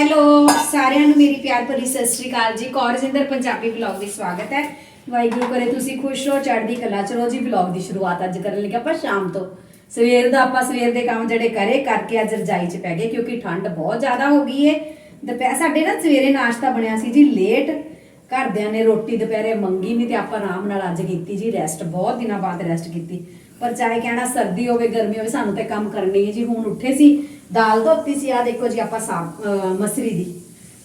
Hello, ਸਾਰਿਆਂ ਨੂੰ ਮੇਰੀ ਪਿਆਰ ਭਰੀ ਸਤਿ ਸ਼੍ਰੀ ਅਕਾਲ ਜੀ। ਕੌਰਜਿੰਦਰ ਪੰਜਾਬੀ ਵਲੌਗ ਵਿੱਚ ਸਵਾਗਤ ਹੈ। ਵਾਹਿਗੁਰੂ ਕਰੇ ਤੁਸੀਂ ਖੁਸ਼ ਰਹੋ, ਚੜ੍ਹਦੀ ਕਲਾ ਚ ਜੀ। ਵਲੌਗ ਦੀ ਸ਼ੁਰੂਆਤ ਅੱਜ ਕਰਨ ਲੱਗੇ ਆਪਾਂ ਸ਼ਾਮ ਤੋਂ। ਸਵੇਰ ਦਾ ਆਪਾਂ ਸਵੇਰ ਦੇ ਕੰਮ ਜਿਹੜੇ ਕਰੇ, ਕਰਕੇ ਅੱਜ ਰਜਾਈ ਚ ਪੈ ਗਏ, ਕਿਉਂਕਿ ਠੰਡ ਬਹੁਤ ਜ਼ਿਆਦਾ ਹੋ ਗਈ ਏ। ਦੁਪਹਿਰ, ਸਾਡੇ ਨਾ ਸਵੇਰੇ ਨਾਸ਼ਤਾ ਬਣਿਆ ਸੀ ਜੀ ਲੇਟ ਘਰਦਿਆਂ ਨੇ ਰੋਟੀ ਦੁਪਹਿਰੇ ਮੰਗੀ ਨਹੀਂ ਤੇ ਆਪਾਂ ਆਰਾਮ ਨਾਲ ਅੱਜ ਕੀਤੀ ਜੀ ਰੈਸਟ ਬਹੁਤ ਦਿਨਾਂ ਬਾਅਦ ਰੈਸਟ ਕੀਤੀ। ਪਰ ਚਾਹੇ ਕਹਿਣਾ ਸਰਦੀ ਹੋਵੇ, ਗਰਮੀ ਹੋਵੇ, ਸਾਨੂੰ ਤੇ ਕੰਮ ਕਰਨੀ ਹੈ ਜੀ। ਹੁਣ ਉੱਠੇ ਸੀ ਦਾਲ ਧੋਤੀ ਸੀ ਆ ਦੇਖੋ ਜੀ ਆਪਾਂ ਸਾਬ ਮਸਰੀ ਦੀ।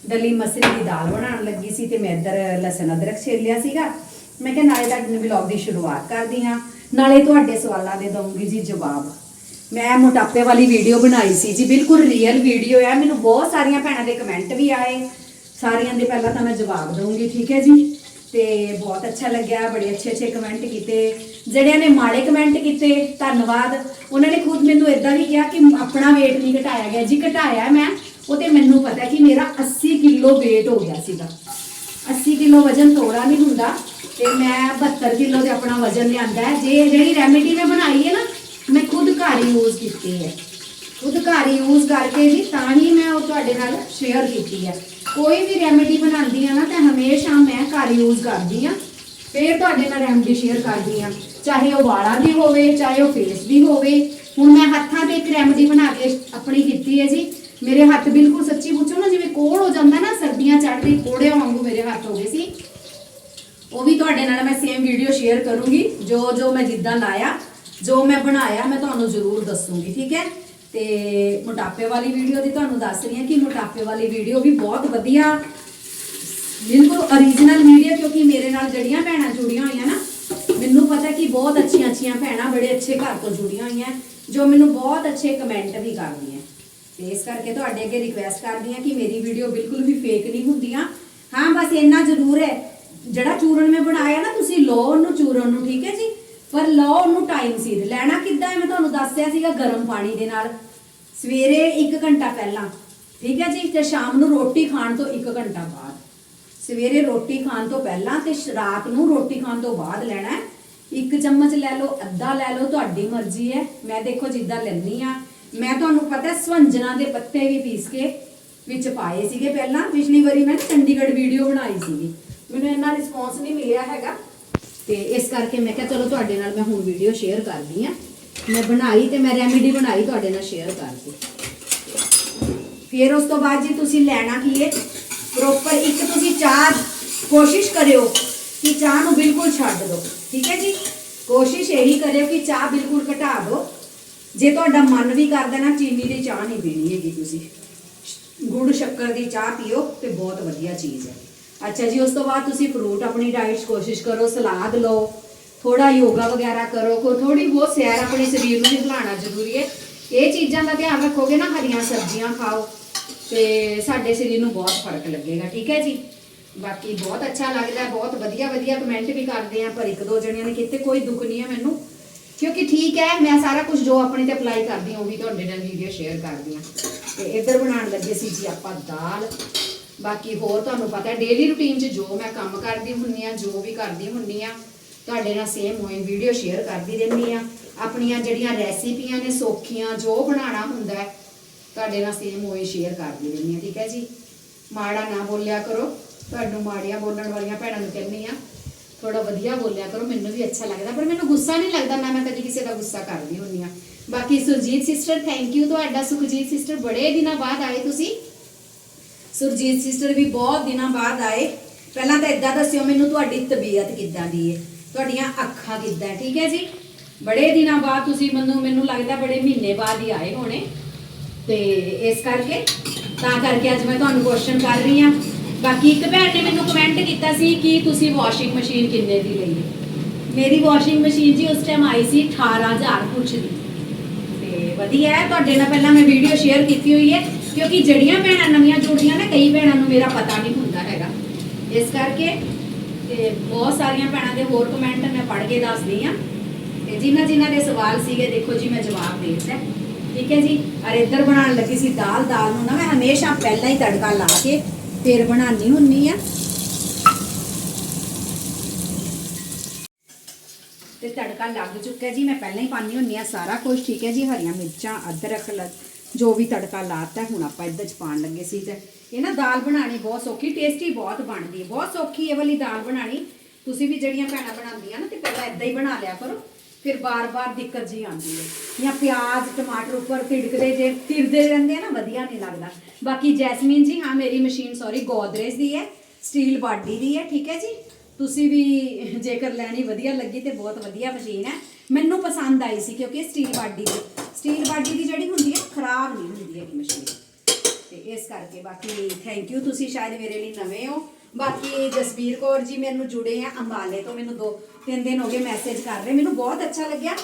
ਦਲੀ ਮਸਰੀ ਦੀ ਦਾਲ ਬਣਾਉਣ ਲੱਗੀ ਸੀ ਤੇ ਮੈਂ ਇੱਧਰ ਲਸਣ ਅਦਰਕ ਛੇਲ ਲਿਆ ਸੀਗਾ। ਮੈਂ ਕਿਹਾ ਨਾਲੇ ਤੁਹਾਡੇ ਵਲੌਗ ਦੀ ਸ਼ੁਰੂਆਤ ਕਰਦੀ ਹਾਂ। ਨਾਲੇ ਤੁਹਾਡੇ ਸਵਾਲਾਂ ਦੇ ਦਊਂਗੀ ਜੀ ਜਵਾਬ। ਮੈਂ ਮੋਟਾਪੇ ਵਾਲੀ ਵੀਡੀਓ ਬਣਾਈ ਸੀ ਜੀ, ਬਿਲਕੁਲ ਰੀਅਲ ਵੀਡੀਓ ਹੈ ਮੈਨੂੰ ਬਹੁਤ ਸਾਰੀਆਂ ਭੈਣਾਂ ਦੇ ਕਮੈਂਟ ਵੀ ਆਏ। ਸਾਰਿਆਂ ਦੇ ਪਹਿਲਾਂ ਤਾਂ ਮੈਂ ਜਵਾਬ ਦਊਂਗੀ, ਠੀਕ ਹੈ ਜੀ? ਤੇ ਬਹੁਤ ਅੱਛਾ ਲੱਗਿਆ, ਬੜੇ ਅੱਛੇ ਅੱਛੇ ਕਮੈਂਟ ਕੀਤੇ। ਜਿਹੜਿਆਂ ਨੇ ਮਾੜੇ ਕਮੈਂਟ ਕੀਤੇ, ਧੰਨਵਾਦ। ਉਹਨਾਂ ਨੇ ਖੁਦ ਮੈਨੂੰ ਇਦਾਂ ਵੀ ਕਿਹਾ ਕਿ ਆਪਣਾ weight ਨਹੀਂ ਘਟਾਇਆ ਗਿਆ। ਜੀ ਘਟਾਇਆ ਮੈਂ, ਉਹ ਤੇ ਮੈਨੂੰ ਪਤਾ ਕਿ ਮੇਰਾ 80 ਕਿਲੋ weight ਹੋ ਗਿਆ ਸੀਗਾ। 80 ਕਿਲੋ ਵਜਨ ਥੋੜਾ ਨਹੀਂ ਹੁੰਦਾ ਤੇ ਮੈਂ 72 ਕਿਲੋ ਤੇ ਆਪਣਾ ਵਜਨ ਲਿਆਂਦਾ ਜੇ ਜਿਹੜੀ ਰੈਮੇਡੀ ਮੈਂ ਬਣਾਈ ਹੈ ਨਾ, ਮੈਂ ਖੁਦ ਘਰ ਹੀ ਯੂਜ਼ ਕੀਤੀ ਹੈ। ਖੁਦ ਘਰ ਯੂਜ਼ ਕਰਕੇ ਜੀ ਤਾਂ ਹੀ ਮੈਂ ਉਹ ਤੁਹਾਡੇ ਨਾਲ ਸ਼ੇਅਰ ਕੀਤੀ ਹੈ ਕੋਈ ਵੀ ਰੈਮੇਡੀ ਬਣਾਉਂਦੀ ਆ ਨਾ, ਤਾਂ ਹਮੇਸ਼ਾ ਮੈਂ ਘਰ ਯੂਜ਼ ਕਰਦੀ ਆ। ਫਿਰ ਤੁਹਾਡੇ ਨਾਲ ਰੈਮਡੀ ਸ਼ੇਅਰ ਕਰਦੀ ਆ। ਚਾਹੇ ਉਹ ਵਾਲਾਂ ਦੀ ਹੋਵੇ, ਚਾਹੇ ਉਹ ਫੇਸ ਦੀ ਹੋਵੇ। ਹੁਣ ਮੈਂ ਹੱਥਾਂ ਤੇ ਇੱਕ ਰੈਮਡੀ ਬਣਾ ਕੇ ਆਪਣੀ ਕੀਤੀ ਹੈ ਜੀ। ਮੇਰੇ ਹੱਥ ਬਿਲਕੁਲ ਸੱਚੀ ਪੁੱਛੋ ਨਾ, ਜਿਵੇਂ ਕੋੜ ਹੋ ਜਾਂਦਾ ਨਾ, ਸਰਦੀਆਂ ਚੜ੍ਹਦੀ ਕੋੜਿਆਂ ਵਾਂਗੂ ਮੇਰੇ ਹੱਥ ਹੋ ਗਏ ਸੀ। ਉਹ ਵੀ ਤੁਹਾਡੇ ਨਾਲ ਮੈਂ ਸੇਮ ਵੀਡੀਓ ਸ਼ੇਅਰ ਕਰੂੰਗੀ। ਜੋ ਜੋ ਮੈਂ ਜਿੱਦਾਂ ਲਾਇਆ, ਜੋ ਮੈਂ ਬਣਾਇਆ, ਮੈਂ ਤੁਹਾਨੂੰ ਜ਼ਰੂਰ ਦੱਸੂੰਗੀ, ਠੀਕ ਹੈ? ਤੇ ਮੋਟਾਪੇ ਵਾਲੀ ਵੀਡੀਓ ਦੀ ਤੁਹਾਨੂੰ ਦੱਸ ਰਹੀ ਹਾਂ ਕਿ ਮੋਟਾਪੇ ਵਾਲੀ ਵੀਡੀਓ ਵੀ ਬਹੁਤ ਵਧੀਆ, ਬਿਲਕੁਲ origignal ਵੀਡੀਓ ਕਿਉਂਕਿ ਮੇਰੇ ਨਾਲ ਜੜੀਆਂ ਭੈਣਾਂ ਜੁੜੀਆਂ ਹੋਈਆਂ ਨਾ, ਮੈਨੂੰ ਪਤਾ ਕਿ ਬਹੁਤ ਅੱਛੀਆਂ ਅੱਛੀਆਂ ਭੈਣਾਂ ਬੜੇ ਅੱਛੇ ਘਰ ਤੋਂ ਜੁੜੀਆਂ ਹੋਈਆਂ, ਜੋ ਮੈਨੂੰ ਬਹੁਤ ਅੱਛੇ ਕਮੈਂਟ ਵੀ ਕਰਦੀਆਂ। ਤੇ ਇਸ ਕਰਕੇ ਤੁਹਾਡੇ ਅੱਗੇ ਰਿਕੁਐਸਟ ਕਰਦੀ ਹਾਂ ਕਿ ਮੇਰੀ ਵੀਡੀਓ ਬਿਲਕੁਲ ਵੀ ਫੇਕ ਨਹੀਂ ਹੁੰਦੀਆਂ। ਹਾਂ, ਬਸ ਇੰਨਾ ਜ਼ਰੂਰ ਹੈ, ਜਿਹੜਾ ਚੂਰਨ ਮੈਂ ਬਣਾਇਆ ਨਾ, ਤੁਸੀਂ ਲਓ ਉਹਨੂੰ ਚੂਰਨ ਨੂੰ, ਠੀਕ ਹੈ ਜੀ? ਪਰ ਲਓ, ਉਹਨੂੰ ਟਾਈਮ ਸਿਰ ਲੈਣਾ ਕਿੱਦਾਂ ਹੈ? ਮੈਂ ਤੁਹਾਨੂੰ ਦੱਸਿਆ ਸੀਗਾ ਗਰਮ ਪਾਣੀ ਦੇ ਨਾਲ। ਸਵੇਰੇ 1 ਘੰਟਾ ਪਹਿਲਾਂ। ਠੀਕ ਹੈ ਜੀ? ਤੇ ਸ਼ਾਮ ਨੂੰ ਰੋਟੀ ਖਾਣ ਤੋਂ 1 ਘੰਟਾ ਬਾਅਦ। ਸਵੇਰੇ ਰੋਟੀ ਖਾਣ ਤੋਂ ਪਹਿਲਾਂ ਤੇ ਰਾਤ ਨੂੰ ਰੋਟੀ ਖਾਣ ਤੋਂ ਬਾਅਦ ਲੈਣਾ ਹੈ। ਇੱਕ ਚਮਚ ਲੈ ਲਓ, ਅੱਧਾ ਲੈ ਲਓ, ਤੁਹਾਡੀ ਮਰਜ਼ੀ ਹੈ। ਮੈਂ ਦੇਖੋ ਜਿੱਦਾਂ ਲੈਣੀ ਆ ਮੈਂ ਤੁਹਾਨੂੰ ਪਤਾ ਹੈ, ਸਵੰਜਣਾ ਦੇ ਪੱਤੇ ਵੀ ਪੀਸ ਕੇ ਵਿੱਚ ਪਾਏ ਸੀਗੇ ਪਹਿਲਾਂ। ਪਿਛਲੀ ਵਾਰੀ ਮੈਂ ਚੰਡੀਗੜ੍ਹ ਵੀਡੀਓ ਬਣਾਈ ਸੀਗੀ। ਮੈਨੂੰ ਇੰਨਾ ਰਿਸਪੌਂਸ ਨਹੀਂ ਮਿਲਿਆ ਹੈਗਾ। ਤੇ ਇਸ ਕਰਕੇ ਮੈਂ ਕਿਹਾ ਚਲੋ ਤੁਹਾਡੇ ਨਾਲ ਮੈਂ ਹੁਣ ਵੀਡੀਓ ਸ਼ੇਅਰ ਕਰਦੀ ਆ ਮੈਂ ਬਣਾਈ ਤੇ ਮੈਂ ਰੈਮੇਡੀ ਬਣਾਈ ਤੁਹਾਡੇ ਨਾਲ ਸ਼ੇਅਰ ਕਰਦੀ ਫਿਰ ਉਸ ਤੋਂ ਬਾਅਦ ਜੀ ਤੁਸੀਂ ਲੈਣਾ ਕੀ ਹੈ? ਪ੍ਰੋਪਰ ਇੱਕ ਤੁਸੀਂ ਚਾਹ ਕੋਸ਼ਿਸ਼ ਕਰਿਓ ਕਿ ਚਾਹ ਨੂੰ ਬਿਲਕੁਲ ਛੱਡ ਦਿਓ। ਠੀਕ ਹੈ ਜੀ? ਕੋਸ਼ਿਸ਼ ਇਹੀ ਕਰਿਓ ਕਿ ਚਾਹ ਬਿਲਕੁਲ ਘਟਾ ਦਿਓ। ਜੇ ਤੁਹਾਡਾ ਮਨ ਵੀ ਕਰਦਾ ਨਾ, ਚੀਨੀ ਦੀ ਚਾਹ ਨਹੀਂ ਪੀਣੀ ਹੈਗੀ ਤੁਸੀਂ। ਗੁੜ ਸ਼ੱਕਰ ਦੀ ਚਾਹ ਪੀਓ ਤੇ ਬਹੁਤ ਵਧੀਆ ਚੀਜ਼ ਹੈ। ਅੱਛਾ ਜੀ, ਉਸ ਤੋਂ ਬਾਅਦ ਤੁਸੀਂ ਫਰੂਟ ਆਪਣੀ ਡਾਈਟ 'ਚ ਕੋਸ਼ਿਸ਼ ਕਰੋ, ਸਲਾਦ ਲਓ ਥੋੜਾ ਯੋਗਾ ਵਗੈਰਾ ਕਰੋ, ਕੋ ਥੋੜੀ ਬਹੁਤ ਸੈਰ ਆਪਣੇ ਸਰੀਰ ਨੂੰ ਵੀ ਜ਼ਰੂਰੀ ਹੈ। ਇਹ ਚੀਜ਼ਾਂ ਦਾ ਧਿਆਨ ਰੱਖੋਗੇ ਨਾ, ਹਰੀਆਂ ਸਬਜ਼ੀਆਂ ਖਾਓ ਤੇ ਸਾਡੇ ਸਰੀਰ ਨੂੰ ਬਹੁਤ ਫ਼ਰਕ ਲੱਗੇਗਾ, ਠੀਕ ਹੈ ਜੀ? ਬਾਕੀ ਬਹੁਤ ਅੱਛਾ ਲੱਗਦਾ, ਬਹੁਤ ਵਧੀਆ ਵਧੀਆ ਕਮੈਂਟ ਵੀ ਕਰਦੇ ਆ, ਪਰ ਇੱਕ ਦੋ ਜਣਿਆਂ ਨੇ ਕੀਤੇ, ਕੋਈ ਦੁੱਖ ਨਹੀਂ ਹੈ ਮੈਨੂੰ। ਕਿਉਂਕਿ ਠੀਕ ਹੈ, ਮੈਂ ਸਾਰਾ ਕੁਝ ਜੋ ਆਪਣੇ ਤੇ ਅਪਲਾਈ ਕਰਦੀ ਹਾਂ, ਉਹ ਵੀ ਤੁਹਾਡੇ ਨਾਲ ਵੀਡੀਓ ਸ਼ੇਅਰ ਕਰਦੀ ਹਾਂ। ਤੇ ਇੱਧਰ ਬਣਾਉਣ ਲੱਗੇ ਸੀ ਜੀ ਆਪਾਂ ਦਾਲ। ਬਾਕੀ ਹੋਰ ਤੁਹਾਨੂੰ ਪਤਾ ਹੈ ਡੇਲੀ ਰੁਟੀਨ 'ਚ ਜੋ ਮੈਂ ਕੰਮ ਕਰਦੀ ਹੁੰਨੀ ਆ, ਜੋ ਵੀ ਕਰਦੀ ਹੁੰਨੀ ਆ, ਤੁਹਾਡੇ ਨਾਲ ਸੇਮ ਹੋਏ ਵੀਡੀਓ ਸ਼ੇਅਰ ਕਰਦੀ ਰਹਿੰਦੀ ਆ। ਆਪਣੀਆਂ ਜਿਹੜੀਆਂ ਰੈਸਿਪੀਆਂ ਨੇ, ਸੌਖੀਆਂ, ਜੋ ਬਣਾਉਣਾ ਹੁੰਦਾ ਹੈ, ਤੁਹਾਡੇ ਨਾਲ ਸੇਮ ਹੋਏ ਸ਼ੇਅਰ ਕਰਦੀ ਰਹਿੰਦੀ ਆ, ਠੀਕ ਹੈ ਜੀ? ਮਾੜਾ ਨਾ ਬੋਲਿਆ ਕਰੋ, ਤੁਹਾਨੂੰ ਮਾੜੀਆਂ ਬੋਲਣ ਵਾਲੀਆਂ ਭੈਣਾਂ ਨੂੰ ਕਹਿੰਦੀ ਆ ਥੋੜਾ ਵਧੀਆ ਬੋਲਿਆ ਕਰੋ, ਮੈਨੂੰ ਵੀ ਅੱਛਾ ਲੱਗਦਾ, ਪਰ ਮੈਨੂੰ ਗੁੱਸਾ ਨਹੀਂ ਲੱਗਦਾ, ਨਾ ਮੈਂ ਕਦੀ ਕਿਸੇ ਦਾ ਗੁੱਸਾ ਕਰਦੀ ਹੁੰਨੀ ਆ। ਬਾਕੀ ਸੁਰਜੀਤ ਸਿਸਟਰ ਥੈਂਕ ਯੂ ਤੁਹਾਡਾ ਸੁਖਜੀਤ ਸਿਸਟਰ ਬੜੇ ਦਿਨਾਂ ਬਾਅਦ ਆਏ ਤੁਸੀਂ। ਸੁਰਜੀਤ ਸਿਸਟਰ ਵੀ ਬਹੁਤ ਦਿਨਾਂ ਬਾਅਦ ਆਏ। ਪਹਿਲਾਂ ਤਾਂ ਇਦਾਂ ਦੱਸਿਓ ਮੈਨੂੰ ਤੁਹਾਡੀ ਤਬੀਅਤ ਕਿੱਦਾਂ ਦੀ ਹੈ ਤੁਹਾਡੀਆਂ ਅੱਖਾਂ ਕਿੱਦਾਂ ਠੀਕ ਹੈ ਜੀ? ਬੜੇ ਦਿਨਾਂ ਬਾਅਦ ਤੁਸੀਂ ਮੈਨੂੰ ਮੈਨੂੰ ਲੱਗਦਾ ਬੜੇ ਮਹੀਨੇ ਬਾਅਦ ਹੀ ਆਏ ਹੋਣੇ। ਤੇ ਇਸ ਕਰਕੇ, ਤਾਂ ਕਰਕੇ ਅੱਜ ਮੈਂ ਤੁਹਾਨੂੰ ਕੁਐਸਚਨ ਕਰ ਰਹੀ ਹਾਂ। ਬਾਕੀ ਇੱਕ ਭੈਣ ਨੇ ਮੈਨੂੰ ਕਮੈਂਟ ਕੀਤਾ ਸੀ ਕਿ ਤੁਸੀਂ ਵਾਸ਼ਿੰਗ ਮਸ਼ੀਨ ਕਿੰਨੇ ਦੀ ਲਈ ਮੇਰੀ ਵਾਸ਼ਿੰਗ ਮਸ਼ੀਨ ਜੀ ਉਸ ਟਾਈਮ ਆਈ ਸੀ 18000 ਕੁਛ ਦੀ। ਤੇ ਵਧੀਆ ਹੈ, ਤੁਹਾਡੇ ਨਾਲ ਪਹਿਲਾਂ ਮੈਂ ਵੀਡੀਓ ਸ਼ੇਅਰ ਕੀਤੀ ਹੋਈ ਹੈ। ਕਿਉਂਕਿ ਜਿਹੜੀਆਂ ਭੈਣਾਂ ਨਵੀਆਂ ਜੁੜੀਆਂ ਨਾ, ਕਈ ਭੈਣਾਂ ਨੂੰ ਮੇਰਾ ਪਤਾ ਨਹੀਂ ਹੁੰਦਾ ਹੈਗਾ। ਇਸ ਕਰਕੇ, ਤੇ ਬਹੁਤ ਸਾਰੀਆਂ ਭੈਣਾਂ ਦੇ ਹੋਰ ਕਮੈਂਟ ਮੈਂ ਪੜ੍ਹ ਕੇ ਦੱਸਦੀ ਆ ਤੇ ਜਿਨ੍ਹਾਂ ਜਿਨ੍ਹਾਂ ਦੇ ਸਵਾਲ ਸੀਗੇ, ਦੇਖੋ ਜੀ, ਮੈਂ ਜਵਾਬ ਦੇ ਦਿੱਤਾ। ਠੀਕ ਹੈ ਜੀ? ਔਰ ਇੱਧਰ ਬਣਾਉਣ ਲੱਗੀ ਸੀ ਦਾਲ। ਦਾਲ ਨੂੰ ਨਾ ਮੈਂ ਹਮੇਸ਼ਾ ਪਹਿਲਾਂ ਹੀ ਤੜਕਾ ਲਾ ਕੇ ਫਿਰ ਬਣਾਉਣੀ ਹੁੰਨੀ ਆ ਤੇ ਤੜਕਾ ਲੱਗ ਚੁੱਕਾ ਜੀ। ਮੈਂ ਪਹਿਲਾਂ ਹੀ ਪਾਣੀ ਹੁੰਨੀ ਆ ਸਾਰਾ ਕੁਝ ਠੀਕ ਹੈ ਜੀ? ਹਰੀਆਂ ਮਿਰਚਾਂ, ਅਦਰਕ ਲ- ਜੋ ਵੀ ਤੜਕਾ ਲਾਤਾ ਹੁਣ ਆਪਾਂ ਇਹਦੇ ਚ ਪਾਣ ਲੱਗੇ ਸੀ ਤੇ ਇਹ ਨਾ ਦਾਲ ਬਣਾਣੀ ਬਹੁਤ ਸੌਖੀ ਟੇਸਟੀ ਬਹੁਤ ਬਣਦੀ ਹੈ, ਬਹੁਤ ਸੌਖੀ ਇਹ ਵਾਲੀ ਦਾਲ ਬਣਾਣੀ ਤੁਸੀਂ ਵੀ ਜਿਹੜੀਆਂ ਭੈਣਾਂ ਬਣਾਉਂਦੀਆਂ ਨਾ, ਤੇ ਪਹਿਲਾਂ ਇਦਾਂ ਹੀ ਬਣਾ ਲਿਆ ਕਰੋ, ਫਿਰ ਬਾਰ-ਬਾਰ ਦਿੱਕਤ ਜੀ ਆਉਂਦੀ ਹੈ। ਜਾਂ ਪਿਆਜ਼, ਟਮਾਟਰ ਉੱਪਰ ਤਿੜਕਦੇ ਜੇ ਤਿਰਦੇ ਰਹਿੰਦੇ ਆ ਨਾ, ਵਧੀਆ ਨਹੀਂ ਲੱਗਦਾ। ਬਾਕੀ ਜੈਸਮੀਨ ਜੀ, ਹਾਂ, ਮੇਰੀ ਮਸ਼ੀਨ ਸੌਰੀ ਗੋਦਰੇਜ ਦੀ ਹੈ, ਸਟੀਲ ਬਾਡੀ ਦੀ ਹੈ, ਠੀਕ ਹੈ ਜੀ? ਤੁਸੀਂ ਵੀ ਜੇਕਰ ਲੈਣੀ ਵਧੀਆ ਲੱਗੀ ਤੇ ਬਹੁਤ ਵਧੀਆ ਮਸ਼ੀਨ ਹੈ। ਮੈਨੂੰ ਪਸੰਦ ਆਈ ਸੀ, ਕਿਉਂਕਿ ਸਟੀਲ ਬਾਡੀ ਦੀ। ਸਟੀਲ ਬਾਡੀ ਦੀ ਜਿਹੜੀ ਹੁੰਦੀ ਹੈ ਖਰਾਬ ਨਹੀਂ ਹੁੰਦੀ ਹੈ ਮਸ਼ੀਨ ਤੇ ਇਸ ਕਰਕੇ ਬਾਕੀ ਥੈਂਕ ਯੂ ਤੁਸੀਂ ਸ਼ਾਇਦ ਮੇਰੇ ਲਈ ਨਵੇਂ ਹੋ। ਬਾਕੀ ਜਸਬੀਰ ਕੌਰ ਜੀ ਮੈਨੂੰ ਜੁੜੇ ਆ ਅੰਬਾਲੇ ਤੋਂ, ਮੈਨੂੰ ਦੋ, ਤਿੰਨ ਦਿਨ ਹੋ ਗਏ ਮੈਸੇਜ ਕਰ ਰਹੇ। ਮੈਨੂੰ ਬਹੁਤ ਅੱਛਾ ਲੱਗਿਆ।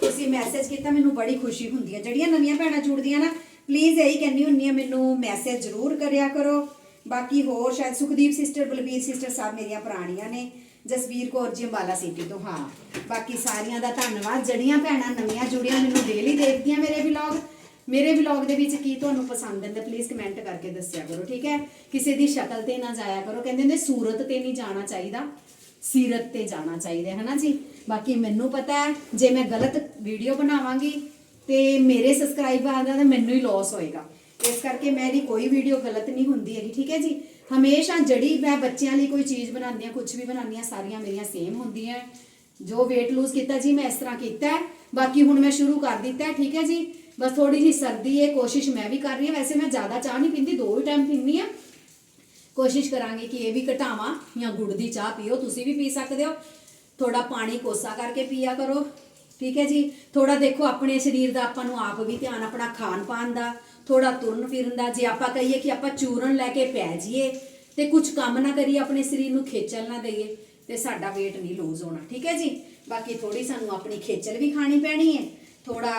ਤੁਸੀਂ ਮੈਸੇਜ ਕੀਤਾ, ਮੈਨੂੰ ਬੜੀ ਖੁਸ਼ੀ ਹੁੰਦੀ ਹੈ ਜਿਹੜੀਆਂ ਨਵੀਆਂ ਭੈਣਾਂ ਜੁੜਦੀਆਂ ਨਾ ਪਲੀਜ਼ ਇਹੀ ਕਹਿੰਦੀ ਹੁੰਨੀ ਆ, ਮੈਨੂੰ ਮੈਸੇਜ ਜ਼ਰੂਰ ਕਰਿਆ ਕਰੋ। ਬਾਕੀ ਹੋਰ ਸ਼ਾਇਦ ਸੁਖਦੀਪ ਸਿਸਟਰ ਬਲਬੀਰ ਸਿਸਟਰ ਸਾਹਿਬ ਮੇਰੀਆਂ ਪੁਰਾਣੀਆਂ ਨੇ। ਜਸਵੀਰ ਕੌਰ ਜੀ ਅੰਬਾਲਾ ਸਿਟੀ ਤੋਂ, ਹਾਂ। ਬਾਕੀ ਸਾਰੀਆਂ ਦਾ ਧੰਨਵਾਦ। ਜਿਹੜੀਆਂ ਭੈਣਾਂ ਨਵੀਆਂ ਜੁੜੀਆਂ, ਮੈਨੂੰ ਡੇਲੀ ਦੇਖਦੀਆਂ ਮੇਰੇ ਵਲੌਗ ਮੇਰੇ ਵਲੌਗ ਦੇ ਵਿੱਚ ਕੀ ਤੁਹਾਨੂੰ ਪਸੰਦ ਹੈ ਪਲੀਜ਼ ਕਮੈਂਟ ਕਰਕੇ ਦੱਸਿਆ ਕਰੋ, ਠੀਕ ਹੈ? ਕਿਸੇ ਦੀ ਸ਼ਕਲ ਤੇ ਨਾ ਜਾਇਆ ਕਰੋ। ਕਹਿੰਦੇ ਨੇ ਸੂਰਤ ਤੇ ਨਹੀਂ ਜਾਣਾ ਚਾਹੀਦਾ, ਸੀਰਤ ਤੇ ਜਾਣਾ ਚਾਹੀਦਾ ਹੈ ਨਾ ਜੀ? ਬਾਕੀ ਮੈਨੂੰ ਪਤਾ ਹੈ, ਜੇ ਮੈਂ ਗਲਤ ਵੀਡੀਓ ਬਣਾਵਾਂਗੀ, ਤੇ ਮੇਰੇ ਸਬਸਕ੍ਰਾਈਬਰਾਂ ਦਾ ਤਾਂ ਮੈਨੂੰ ਹੀ ਲਾਸ ਹੋਏਗਾ। ਇਸ ਕਰਕੇ ਮੇਰੀ ਕੋਈ ਵੀਡੀਓ ਗਲਤ ਨਹੀਂ ਹੁੰਦੀ ਹੈਗੀ, ਠੀਕ ਹੈ ਜੀ? ਹਮੇਸ਼ਾ ਜੜੀ ਮੈਂ ਬੱਚਿਆਂ ਲਈ ਕੋਈ ਚੀਜ਼ ਬਣਾਉਂਦੀ ਹਾਂ ਕੁਝ ਵੀ ਬਣਾਉਂਦੀ ਹਾਂ, ਸਾਰੀਆਂ ਮੇਰੀਆਂ ਸੇਮ ਹੁੰਦੀਆਂ ਜੋ weight lose ਕੀਤਾ ਜੀ, ਮੈਂ ਇਸ ਤਰ੍ਹਾਂ ਕੀਤਾ ਬਾਕੀ ਹੁਣ ਮੈਂ ਸ਼ੁਰੂ ਕਰ ਦਿੱਤਾ ਠੀਕ ਹੈ ਜੀ? ਬਸ ਥੋੜੀ ਜੀ ਸਰਦੀ ਹੈ, ਕੋਸ਼ਿਸ਼ ਮੈਂ ਵੀ ਕਰ ਰਹੀ ਹਾਂ। ਵੈਸੇ ਮੈਂ ਜ਼ਿਆਦਾ ਚਾਹ ਨਹੀਂ ਪੀਂਦੀ, ਦੋ ਹੀ ਟਾਈਮ ਪੀਂਦੀ ਆ ਕੋਸ਼ਿਸ਼ ਕਰਾਂਗੇ ਕਿ ਇਹ ਵੀ ਘਟਾਵਾਂ, ਜਾਂ ਗੁੜ ਦੀ ਚਾਹ ਪੀਓ, ਤੁਸੀਂ ਵੀ ਪੀ ਸਕਦੇ ਹੋ। ਥੋੜਾ ਪਾਣੀ ਕੋਸਾ ਕਰਕੇ ਪੀਆ ਕਰੋ, ਠੀਕ ਹੈ ਜੀ? ਥੋੜਾ ਦੇਖੋ, ਆਪਣੇ ਸਰੀਰ ਦਾ ਆਪਾਂ ਨੂੰ ਆਪ ਵੀ ਧਿਆਨ, ਆਪਣਾ ਖਾਣ ਪਾਣ ਦਾ। ਥੋੜਾ ਤੁਰਨ ਫਿਰਨ ਦਾ, ਜੇ ਆਪਾਂ ਕਹੀਏ ਕਿ ਆਪਾਂ ਚੂਰਨ ਲੈ ਕੇ ਪੈ ਜਾਈਏ, ਤੇ ਕੁਝ ਕੰਮ ਨਾ ਕਰੀਏ, ਆਪਣੇ ਸਰੀਰ ਨੂੰ ਖੇਚਲ ਨਾ ਦਈਏ, ਤੇ ਸਾਡਾ weight ਨਹੀਂ ਲੂਜ਼ ਹੋਣਾ, ਠੀਕ ਹੈ ਜੀ? ਬਾਕੀ ਥੋੜੀ ਸਾਨੂੰ ਆਪਣੀ ਖੇਚਲ ਵੀ ਖਾਣੀ ਪੈਣੀ ਹੈ ਥੋੜਾ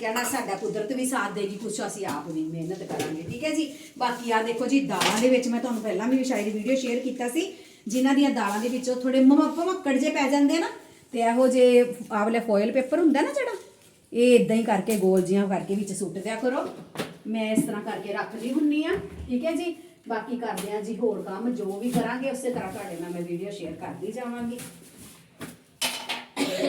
ਕਹਿਣਾ ਸਾਡਾ ਕੁਦਰਤ ਵੀ ਸਾਥ ਦੇਗੀ, ਕੁਛ ਅਸੀਂ ਆਪ ਵੀ ਮਿਹਨਤ ਕਰਾਂਗੇ, ਠੀਕ ਹੈ ਜੀ? ਬਾਕੀ ਆ ਦੇਖੋ ਜੀ, ਦਾਲਾਂ ਦੇ ਵਿੱਚ ਮੈਂ ਤੁਹਾਨੂੰ ਪਹਿਲਾਂ ਵੀ ਸ਼ਾਇਦ ਵੀਡੀਓ ਸ਼ੇਅਰ ਕੀਤਾ ਸੀ, ਜਿਨ੍ਹਾਂ ਦੀਆਂ ਦਾਲਾਂ ਦੇ ਵਿੱਚੋਂ ਥੋੜੇ ਭਮੱਕੜ ਜੇ ਪੈ ਜਾਂਦੇ ਨਾ, ਤੇ ਇਹੋ ਜੇ ਆਵਲੇ ਫੋਇਲ ਪੇਪਰ ਹੁੰਦਾ ਨਾ ਜਿਹੜਾ ਇਹ ਇਦਾਂ ਹੀ ਕਰਕੇ ਗੋਲ ਜਿਹੀਆਂ ਕਰਕੇ ਵਿੱਚ ਸੁੱਟ ਦਿਆ ਕਰੋ। ਮੈਂ ਇਸ ਤਰ੍ਹਾਂ ਕਰਕੇ ਰੱਖਦੀ ਹੁੰਨੀ ਆ, ਠੀਕ ਹੈ ਜੀ? ਬਾਕੀ ਕਰਦੇ ਆ ਜੀ ਹੋਰ ਕੰਮ, ਜੋ ਵੀ ਕਰਾਂਗੇ ਉਸੇ ਤਰ੍ਹਾਂ ਤੁਹਾਡੇ ਨਾਲ ਮੈਂ ਵੀਡੀਓ ਸ਼ੇਅਰ ਕਰਦੀ ਜਾਵਾਂਗੀ।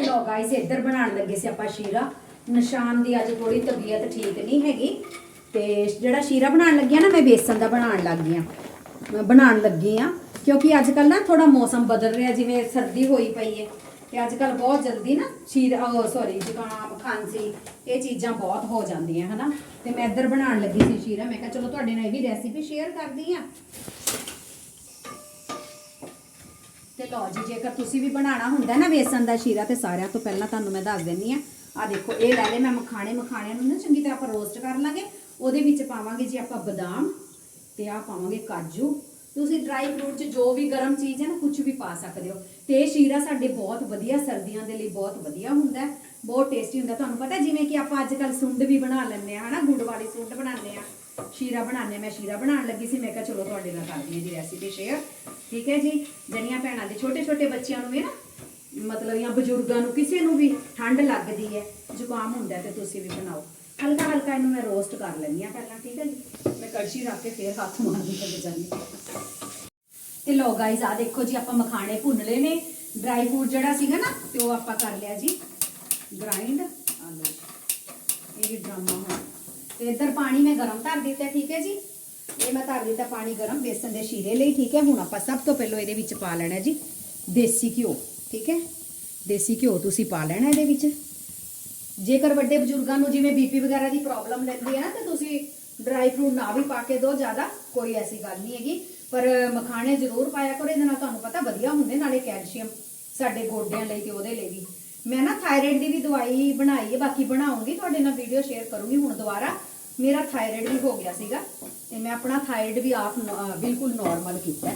ਲੋ ਗਾਇਸ ਇੱਧਰ ਬਣਾਉਣ ਲੱਗੇ ਸੀ ਆਪਾਂ ਸ਼ੀਰਾ। ਨਿਸ਼ਾਨ ਦੀ ਅੱਜ ਥੋੜੀ ਤਬੀਅਤ ਠੀਕ ਨਹੀਂ ਹੈਗੀ। ਤੇ ਜਿਹੜਾ ਸ਼ੀਰਾ ਬਣਾਉਣ ਲੱਗੀ ਆ ਨਾ, ਮੈਂ ਬੇਸਨ ਦਾ ਬਣਾਉਣ ਲੱਗ ਗਈ ਆ। ਮੈਂ ਬਣਾਉਣ ਲੱਗੀ ਆ, ਕਿਉਂਕਿ ਅੱਜ ਕੱਲ ਨਾ ਥੋੜਾ ਮੌਸਮ ਬਦਲ ਰਿਹਾ, ਜਿਵੇਂ ਸਰਦੀ ਹੋਈ ਪਈ ਹੈ ਤੇ ਅੱਜ ਕੱਲ ਬਹੁਤ ਜਲਦੀ ਨਾ ਸ਼ੀਰਾ ਉਹ ਸੌਰੀ ਜ਼ੁਕਾਮ, ਖਾਂਸੀ, ਇਹ ਚੀਜ਼ਾਂ ਬਹੁਤ ਹੋ ਜਾਂਦੀਆਂ, ਹਨਾ? ਤੇ ਮੈਂ ਇੱਧਰ ਬਣਾਉਣ ਲੱਗੀ ਸੀ ਸ਼ੀਰਾ, ਮੈਂ ਕਿਹਾ ਚਲੋ ਤੁਹਾਡੇ ਨਾਲ ਇਹ ਵੀ ਰੈਸਿਪੀ ਸ਼ੇਅਰ ਕਰਦੀ ਆ ਤੇ ਲਓ ਜੀ, ਜੇਕਰ ਤੁਸੀਂ ਵੀ ਬਣਾਉਣਾ ਹੁੰਦਾ ਨਾ ਵੇਸਣ ਦਾ ਸ਼ੀਰਾ, ਤੇ ਸਾਰਿਆਂ ਤੋਂ ਪਹਿਲਾਂ ਤੁਹਾਨੂੰ ਮੈਂ ਦੱਸ ਦਿੰਨੀ ਆ ਆ ਦੇਖੋ, ਇਹ ਲੈ ਲੈ ਮੈਂ ਮਖਾਣੇ, ਮਖਾਣਿਆਂ ਨੂੰ ਨਾ ਚੰਗੀ ਤਰ੍ਹਾਂ ਆਪਾਂ ਰੋਸਟ ਕਰ ਲਾਂਗੇ। ਉਹਦੇ ਵਿੱਚ ਪਾਵਾਂਗੇ ਜੀ ਆਪਾਂ ਬਦਾਮ, ਤੇ ਆ ਪਾਵਾਂਗੇ ਕਾਜੂ। ਤੁਸੀਂ ਡਰਾਈ ਫਰੂਟ ਚ ਜੋ ਵੀ ਗਰਮ ਚੀਜ਼ ਹੈ ਨਾ ਕੁਝ ਵੀ ਪਾ ਸਕਦੇ ਹੋ। ਤੇ ਸ਼ੀਰਾ ਸਾਡੇ ਬਹੁਤ ਵਧੀਆ, ਸਰਦੀਆਂ ਦੇ ਲਈ ਬਹੁਤ ਵਧੀਆ ਹੁੰਦਾ ਹੈ। ਬਹੁਤ ਟੇਸਟੀ ਹੁੰਦਾ। ਤੁਹਾਨੂੰ ਪਤਾ ਜਿਵੇਂ ਕਿ ਆਪਾਂ ਅੱਜ ਕੱਲ ਸੁੰਡ ਵੀ ਬਣਾ ਲੈਂਦੇ ਆ ਹਨਾ? ਗੁੜ ਵਾਲੀ ਸੁੰਡ ਬਣਾਉਂਦੇ ਆ ਸ਼ੀਰਾ ਬਣਾਉਂਦੇ ਮੈਂ ਸ਼ੀਰਾ ਬਣਾਉਣ ਲੱਗੀ ਸੀ। ਮੈਂ ਕਿਹਾ ਚਲੋ ਤੁਹਾਡੇ ਨਾਲ ਕਰਦੀ ਹਾਂ ਜੀ ਰੈਸਿਪੀ ਸ਼ੇਅਰ ਠੀਕ ਹੈ ਜੀ? ਜਣੀਆਂ ਭੈਣਾਂ ਦੇ ਛੋਟੇ ਛੋਟੇ ਬੱਚਿਆਂ ਨੂੰ ਵੀ ਨਾ, ਮਤਲਬ ਜਾਂ ਬਜ਼ੁਰਗਾਂ ਨੂੰ, ਕਿਸੇ ਨੂੰ ਵੀ ਠੰਡ ਲੱਗਦੀ ਹੈ, ਜ਼ੁਕਾਮ ਹੁੰਦਾ ਹੈ, ਤੇ ਤੁਸੀਂ ਵੀ ਬਣਾਓ। ਹਲਕਾ ਹਲਕਾ ਇਹਨੂੰ ਮੈਂ ਰੋਸਟ ਕਰ ਲੈਂਦੀ ਆ ਪਹਿਲਾਂ। ਠੀਕ ਹੈ ਜੀ? ਮੈਂ ਕੜਛੀ ਰੱਖ ਕੇ ਫੇਰ ਹੱਥ ਮਾਰਦੀ ਤੇ ਜਾਂਦੀ ਤੇ ਲੋ ਗਾਇਜ਼ ਆ ਦੇਖੋ ਜੀ, ਆਪਾਂ ਮਖਾਣੇ ਭੁੰਨ ਲਏ ਨੇ। ਡਰਾਈ ਫਰੂਟ ਜਿਹੜਾ ਸੀਗਾ ਨਾ, ਤੇ ਉਹ ਆਪਾਂ ਕਰ ਲਿਆ ਜੀ। ਗ੍ਰਾਈਂਡ ਆ ਲਓ ਇਹ ਵੀ ਡਰਾਮਾ ਹੈ ਤੇ ਇੱਧਰ ਪਾਣੀ ਮੈਂ ਗਰਮ ਧਰ ਦਿੱਤਾ, ਠੀਕ ਹੈ ਜੀ? ਇਹ ਮੈਂ ਧਰ ਦਿੱਤਾ ਪਾਣੀ ਗਰਮ, ਬੇਸਨ ਦੇ ਸ਼ੀਰੇ ਲਈ, ਠੀਕ ਹੈ? ਹੁਣ ਆਪਾਂ ਸਭ ਤੋਂ ਪਹਿਲਾਂ ਇਹਦੇ ਵਿੱਚ ਪਾ ਲੈਣਾ ਜੀ, ਦੇਸੀ ਘਿਓ, ਠੀਕ ਹੈ? ਦੇਸੀ ਘਿਓ ਤੁਸੀਂ ਪਾ ਲੈਣਾ ਇਹਦੇ ਵਿੱਚ। ਜੇਕਰ ਵੱਡੇ ਬਜ਼ੁਰਗਾਂ ਨੂੰ ਜਿਵੇਂ ਬੀਪੀ ਵਗੈਰਾ ਦੀ ਪ੍ਰੋਬਲਮ ਰਹਿੰਦੀ ਹੈ ਨਾ, ਤੇ ਤੁਸੀਂ ਡਰਾਈ ਫਰੂਟ ਨਾ ਵੀ ਪਾ ਕੇ ਦਿਓ ਜ਼ਿਆਦਾ ਕੋਈ ਐਸੀ ਗੱਲ ਨਹੀਂ ਹੈਗੀ। ਪਰ ਮਖਾਣੇ ਜ਼ਰੂਰ ਪਾਇਆ ਕਰੋ, ਇਹਦੇ ਨਾਲ ਤੁਹਾਨੂੰ ਪਤਾ ਵਧੀਆ ਹੁੰਦੇ ਨਾਲੇ ਕੈਲਸ਼ੀਅਮ ਸਾਡੇ ਗੋਡਿਆਂ ਲਈ ਤੇ ਉਹਦੇ ਲਈ ਵੀ। ਮੈਂ ਨਾ ਥਾਇਰਾਇਡ ਦੀ ਵੀ ਦਵਾਈ ਬਣਾਈ ਹੈ, ਬਾਕੀ ਬਣਾਉਂਗੀ, ਤੁਹਾਡੇ ਨਾਲ ਵੀਡੀਓ ਸ਼ੇਅਰ ਕਰੂੰਗੀ ਹੁਣ ਦੁਬਾਰਾ। ਮੇਰਾ ਥਾਇਰਾਇਡ ਵੀ ਹੋ ਗਿਆ ਸੀਗਾ ਤੇ ਮੈਂ ਆਪਣਾ ਥਾਇਰਾਇਡ ਵੀ ਆਪ ਬਿਲਕੁਲ ਨਾਰਮਲ ਕੀਤਾ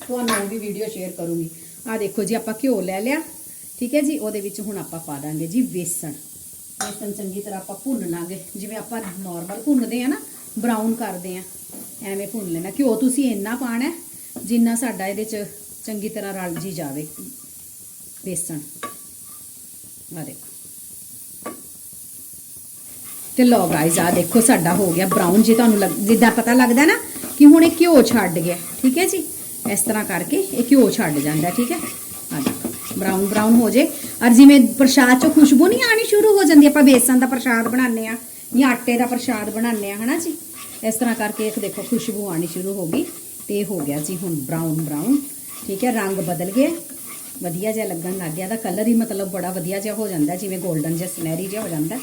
ਤੁਹਾਨੂੰ ਉਹ ਵੀ ਵੀਡੀਓ ਸ਼ੇਅਰ ਕਰੂੰਗੀ। ਆ ਦੇਖੋ ਜੀ, ਆਪਾਂ ਘਿਓ ਲੈ ਲਿਆ, ਠੀਕ ਹੈ ਜੀ? ਉਹਦੇ ਵਿੱਚ ਹੁਣ ਆਪਾਂ ਪਾ ਦਾਂਗੇ ਜੀ ਵੇਸਣ ਵੇਸਣ ਚੰਗੀ ਤਰ੍ਹਾਂ ਆਪਾਂ ਭੁੰਨ ਲਾਂਗੇ ਜਿਵੇਂ ਆਪਾਂ ਨਾਰਮਲ ਭੁੰਨਦੇ ਆ ਨਾ ਬਰਾਊਨ ਕਰਦੇ ਆ ਐਵੇਂ ਭੁੰਨ ਲੈਣਾ। ਘਿਓ ਤੁਸੀਂ ਇੰਨਾ ਪਾਣਾ ਜਿੰਨਾ ਸਾਡਾ ਇਹਦੇ ਚ ਚੰਗੀ ਤਰ੍ਹਾਂ ਰਲ ਜੀ ਜਾਵੇ। ਬੇਸਣ। ਆ ਦੇਖੋ। ਤੇ ਲੋ ਗਾਇਜ਼ ਆ ਦੇਖੋ ਸਾਡਾ ਹੋ ਗਿਆ ਬਰਾਊਨ ਜੇ ਤੁਹਾਨੂੰ ਲੱਗ- ਜਿੱਦਾਂ ਪਤਾ ਲੱਗਦਾ ਨਾ ਕਿ ਹੁਣ ਇਹ ਘਿਓ ਛੱਡ ਗਿਆ, ਠੀਕ ਹੈ ਜੀ? ਇਸ ਤਰ੍ਹਾਂ ਕਰਕੇ ਇਹ ਘਿਓ ਛੱਡ ਜਾਂਦਾ, ਠੀਕ ਹੈ? ਆ ਦੇਖੋ ਬਰਾਊਨ ਬਰਾਊਨ ਹੋ ਜੇ। ਔਰ ਜਿਵੇਂ ਪ੍ਰਸ਼ਾਦ ਚੋਂ ਖੁਸ਼ਬੂ ਨਹੀਂ ਆਣੀ ਸ਼ੁਰੂ ਹੋ ਜਾਂਦੀ, ਆਪਾਂ ਬੇਸਨ ਦਾ ਪ੍ਰਸ਼ਾਦ ਬਣਾਉਂਦੇ ਆ ਜਾਂ ਆਟੇ ਦਾ ਪ੍ਰਸ਼ਾਦ ਬਣਾਉਂਦੇ ਆ ਹਨਾ ਜੀ? ਇਸ ਤਰ੍ਹਾਂ ਕਰਕੇ ਇੱਕ ਦੇਖੋ ਖੁਸ਼ਬੂ ਆਣੀ ਸ਼ੁਰੂ ਹੋ ਗਈ ਤੇ ਇਹ ਹੋ ਗਿਆ ਜੀ ਹੁਣ ਬਰਾਊਨ ਬਰਾਊਨ ਠੀਕ ਹੈ, ਰੰਗ ਬਦਲ ਗਿਆ ਵਧੀਆ ਜਿਹਾ ਲੱਗਣ ਲੱਗ ਗਿਆ। ਦਾ ਕਲਰ ਹੀ ਮਤਲਬ ਬੜਾ ਵਧੀਆ ਜਿਹਾ ਹੋ ਜਾਂਦਾ, ਜਿਵੇਂ 골ਡਨ ਜਿਹਾ ਸੁਨਹਿਰੀ ਜਿਹਾ ਹੋ ਜਾਂਦਾ।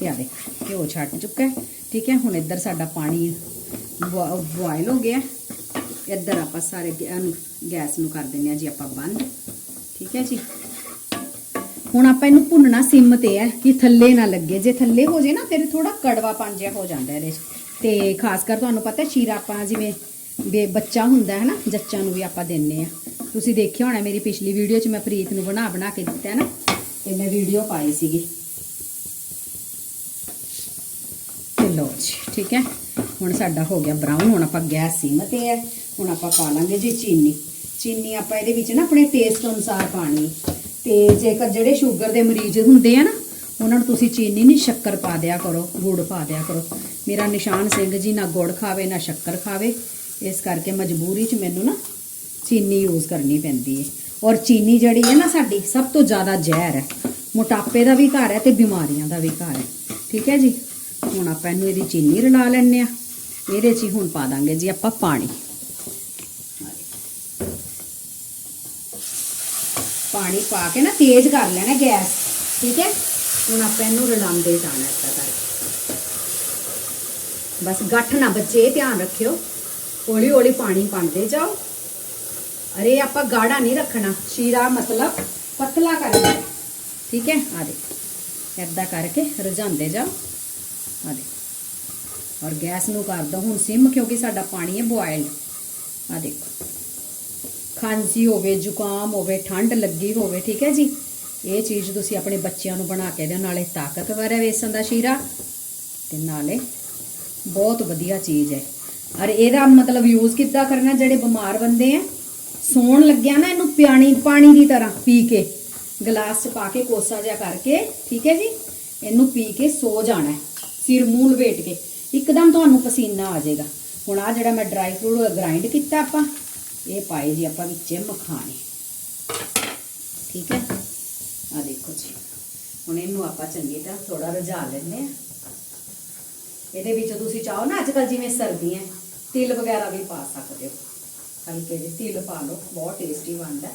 ਤੇ ਆ ਦੇਖ, ਘਿਓ ਛੱਡ ਚੁੱਕਾ ਠੀਕ ਹੈ, ਹੁਣ ਇੱਧਰ ਸਾਡਾ ਪਾਣੀ ਬੋਇਲ ਹੋ ਗਿਆ। ਇੱਧਰ ਆਪਾਂ ਸਾਰੇ ਗੈਸ ਨੂੰ ਕਰ ਦਿੰਦੇ ਆ ਜੀ ਆਪਾਂ ਬੰਦ। ਠੀਕ ਹੈ ਜੀ। ਹੁਣ ਆਪਾਂ ਇਹਨੂੰ ਭੁੰਨਣਾ ਸਿਮ ਤੇ ਹੈ, ਕਿ ਥੱਲੇ ਨਾ ਲੱਗੇ। ਜੇ ਥੱਲੇ ਹੋ ਜੇ ਨਾ, ਫਿਰ ਥੋੜਾ ਕੜਵਾ ਜਿਹਾ ਹੋ ਜਾਂਦਾ ਇਹਦੇ 'ਚ। ਤੇ ਖਾਸ ਕਰ ਤੁਹਾਨੂੰ ਪਤਾ ਹੈ ਸ਼ੀਰਾ ਆਪਾਂ ਜਿਵੇਂ ਬੇ ਬੱਚਾ ਹੁੰਦਾ ਹੈ ਨਾ, ਜੱਚਾਂ ਨੂੰ ਵੀ ਆਪਾਂ ਦਿੰਨੇ ਆ। ਤੁਸੀਂ ਦੇਖਿਆ ਹੋਣਾ ਮੇਰੀ ਪਿਛਲੀ ਵੀਡੀਓ 'ਚ ਮੈਂ ਪ੍ਰੀਤ ਨੂੰ ਬਣਾ ਬਣਾ ਕੇ ਦਿੱਤਾ ਹੈ ਨਾ, ਤੇ ਮੈਂ ਵੀਡੀਓ ਪਾਈ ਸੀਗੀ। ਤੇ ਲਓ ਜੀ, ਠੀਕ ਹੈ? ਹੁਣ ਸਾਡਾ ਹੋ ਗਿਆ ਬਰਾਊਨ ਹੁਣ ਆਪਾਂ ਗੈਸ ਸਿਮ ਤੇ ਹੈ, ਹੁਣ ਆਪਾਂ ਪਾ ਲਾਂਗੇ ਜੀ ਚੀਨੀ। ਚੀਨੀ ਆਪਾਂ ਇਹਦੇ ਵਿੱਚ ਨਾ ਆਪਣੇ ਟੇਸਟ ਅਨੁਸਾਰ ਪਾਣੀ। ਹੈ। ਤੇ ਜੇਕਰ ਜਿਹੜੇ ਸ਼ੂਗਰ ਦੇ ਮਰੀਜ਼ ਹੁੰਦੇ ਆ ਨਾ, ਉਹਨਾਂ ਨੂੰ ਤੁਸੀਂ ਚੀਨੀ ਨਹੀਂ ਸ਼ੱਕਰ ਪਾ ਦਿਆ ਕਰੋ, ਗੁੜ ਪਾ ਦਿਆ ਕਰੋ। ਮੇਰਾ ਨਿਸ਼ਾਨ ਸਿੰਘ ਜੀ ਨਾ ਗੁੜ ਖਾਵੇ, ਨਾ ਸ਼ੱਕਰ ਖਾਵੇ। ਇਸ ਕਰਕੇ ਮਜਬੂਰੀ 'ਚ ਮੈਨੂੰ ਨਾ ਚੀਨੀ ਯੂਜ਼ ਕਰਨੀ ਪੈਂਦੀ ਹੈ ਔਰ ਚੀਨੀ ਜਿਹੜੀ ਹੈ ਨਾ ਸਾਡੀ, ਸਭ ਤੋਂ ਜ਼ਿਆਦਾ ਜ਼ਹਿਰ ਹੈ ਮੋਟਾਪੇ ਦਾ ਵੀ ਘਰ ਹੈ ਤੇ ਬਿਮਾਰੀਆਂ ਦਾ ਵੀ ਘਰ ਹੈ ਠੀਕ ਹੈ ਜੀ? ਹੁਣ ਆਪਾਂ ਇਹਨੂੰ ਇਹਦੀ ਚੀਨੀ ਰਲਾ ਲੈਣੇ ਆ। ਇਹਦੇ 'ਚ ਹੀ ਹੁਣ ਪਾ ਦਾਂਗੇ ਜੀ ਆਪਾਂ ਪਾਣੀ। ਪਾਣੀ ਪਾ ਕੇ ਨਾ ਤੇਜ਼ ਕਰ ਲੈਣਾ ਗੈਸ। ਠੀਕ ਹੈ ਹੁਣ ਆਪਾਂ ਇਹਨੂੰ ਰਲਾਉਂਦੇ ਜਾਣਾ ਬਸ ਗੱਠ ਨਾ ਬੱਚੇ, ਇਹ ਧਿਆਨ ਰੱਖਿਓ। ਹੌਲੀ ਹੌਲੀ ਪਾਣੀ ਪਾਉਂਦੇ ਜਾਓ। ਅਰੇ ਆਪਾਂ ਗਾੜਾ ਨਹੀਂ ਰੱਖਣਾ। ਸ਼ੀਰਾ ਮਤਲਬ ਪਤਲਾ ਕਰਨਾ ਠੀਕ ਹੈ? ਆ ਦੇ ਏਦਾਂ ਕਰਕੇ ਰਝਾਉਂਦੇ ਜਾਓ। ਆ ਦੇ ਔਰ ਗੈਸ ਨੂੰ ਕਰ ਦੋ। ਹੁਣ ਸਿਮ, ਕਿਉਂਕਿ ਸਾਡਾ ਪਾਣੀ ਹੈ ਬੋਇਲਡ ਆ ਦੇਖੋ। ਖਾਂਸੀ ਹੋਵੇ, ਜ਼ੁਕਾਮ ਹੋਵੇ, ਠੰਡ ਲੱਗੀ ਹੋਵੇ, ਠੀਕ ਹੈ ਜੀ? ਇਹ ਚੀਜ਼ ਤੁਸੀਂ ਆਪਣੇ ਬੱਚਿਆਂ ਨੂੰ ਬਣਾ ਕੇ ਦਿਓ। ਨਾਲੇ ਤਾਕਤਵਰ ਹੈ ਵੇਸਣ ਦਾ ਸ਼ੀਰਾ। ਤੇ ਨਾਲੇ ਬਹੁਤ ਵਧੀਆ ਚੀਜ਼ ਹੈ। ਔਰ ਇਹਦਾ ਮਤਲਬ ਯੂਜ਼ ਕਿੱਦਾਂ ਕਰਨਾ, ਜਿਹੜੇ ਬਿਮਾਰ ਬੰਦੇ ਆ, ਸੌਣ ਲੱਗਿਆ ਨਾ ਇਹਨੂੰ ਪਿਆਣੀ, ਪਾਣੀ ਦੀ ਤਰ੍ਹਾਂ ਪੀ ਕੇ, ਗਲਾਸ 'ਚ ਪਾ ਕੇ ਕੋਸਾ ਜਿਹਾ ਕਰਕੇ, ਠੀਕ ਹੈ ਜੀ? ਇਹਨੂੰ ਪੀ ਕੇ ਸੋ ਜਾਣਾ ਸਿਰ ਮੂੰਹ ਲਵੇਟ ਕੇ, ਇੱਕਦਮ ਤੁਹਾਨੂੰ ਪਸੀਨਾ ਆ ਜਾਏਗਾ। ਹੁਣ ਆ ਜਿਹੜਾ ਮੈਂ ਡਰਾਈ ਫਰੂਟ ਗ੍ਰਾਈਂਡ ਕੀਤਾ ਆਪਾਂ, ਇਹ ਪਾਏ ਜੀ ਆਪਾਂ ਵਿੱਚ ਮਖਾਣੇ। ਠੀਕ ਹੈ? ਆ ਦੇਖੋ ਜੀ। ਹੁਣ ਇਹਨੂੰ ਆਪਾਂ ਚੰਗੀ ਤਰ੍ਹਾਂ ਥੋੜਾ ਰਝਾ ਲੈਂਦੇ ਆ ਇਹਦੇ ਵਿੱਚ ਤੁਸੀਂ ਚਾਹੋ ਨਾ ਅੱਜ ਕੱਲ ਜਿਵੇਂ ਸਰਦੀਆਂ ਹੈ, ਤਿਲ ਵਗੈਰਾ ਵੀ ਪਾ ਸਕਦੇ ਹੋ। ਹਲਕੇ ਜਿਹੇ ਤਿਲ ਪਾ ਲਓ ਬਹੁਤ ਟੇਸਟੀ ਬਣਦਾ।